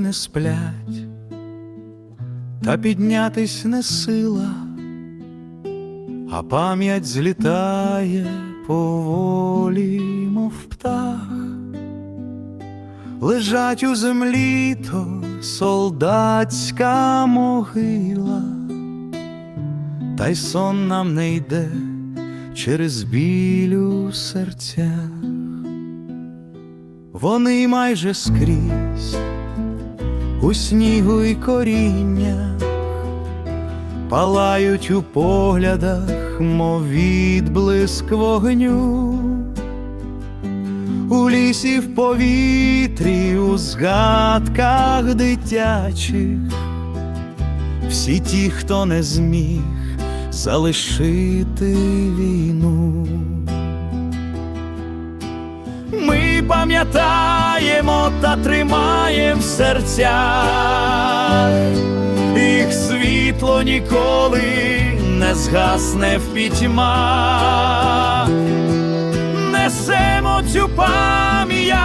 не сплять, та піднятись не сила, а пам'ять злітає поволі, мов птах. Лежать у землі то солдатська могила, та й сон нам не йде через біль у серцях. Вони майже скрізь у снігу й коріннях, палають у поглядах, мов відблиск вогню, у лісі в повітрі, у згадках дитячих, всі ті, хто не зміг залишити війну. Ми пам'ятаємо та тримаєм в серцях, їх світло ніколи не згасне в пітьмах. Несемо цю пам'ять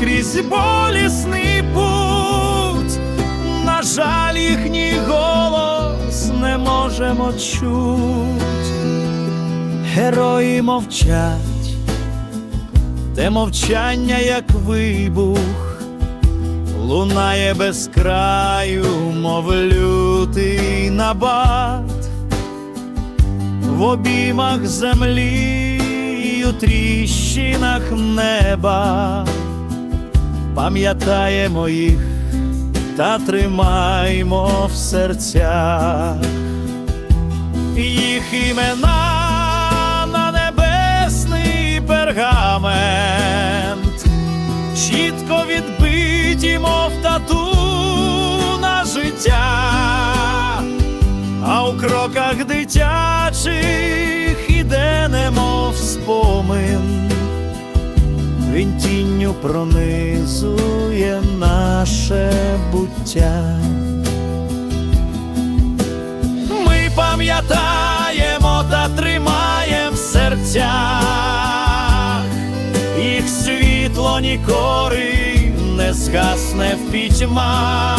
крізь болісний путь, на жаль, їхній голос не можемо чуть. Герої мовчать те мовчання, як вибух, лунає без краю, мов лютий набат, в обіймах землі у тріщинах неба, пам'ятаємо їх та тримаймо в серцях. Їх імена чітко відбиті, мов тату на життя, а у кроках дитячих іде немов спомин, він тінню пронизує наше буття. Ми пам'ятаємо та тримаєм в світло нікори не згасне в пітьмах,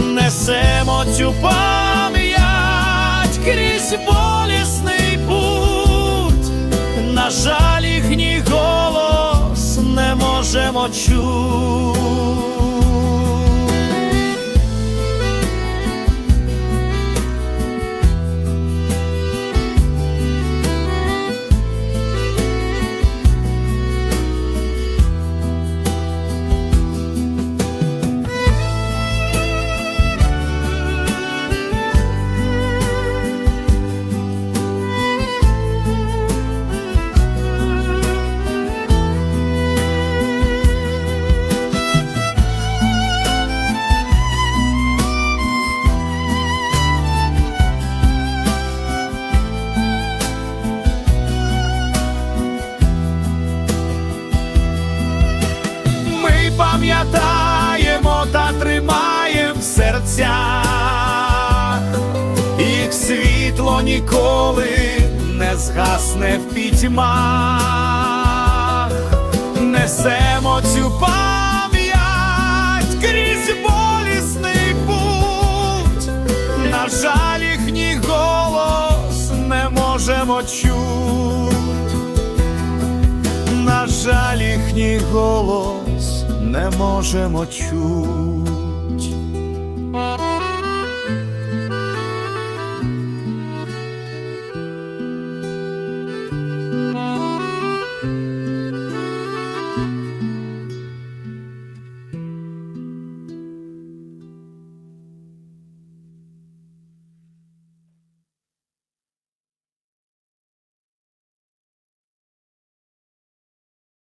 несемо цю пам'ять крізь болісний путь, на жаль, їхній голос не можемо чути. Серцях, їх світло ніколи не згасне в пітьмах, несемо цю пам'ять крізь болісний путь, на жаль, їхній голос не можемо чути. На жаль, їхній голос не можемо чути.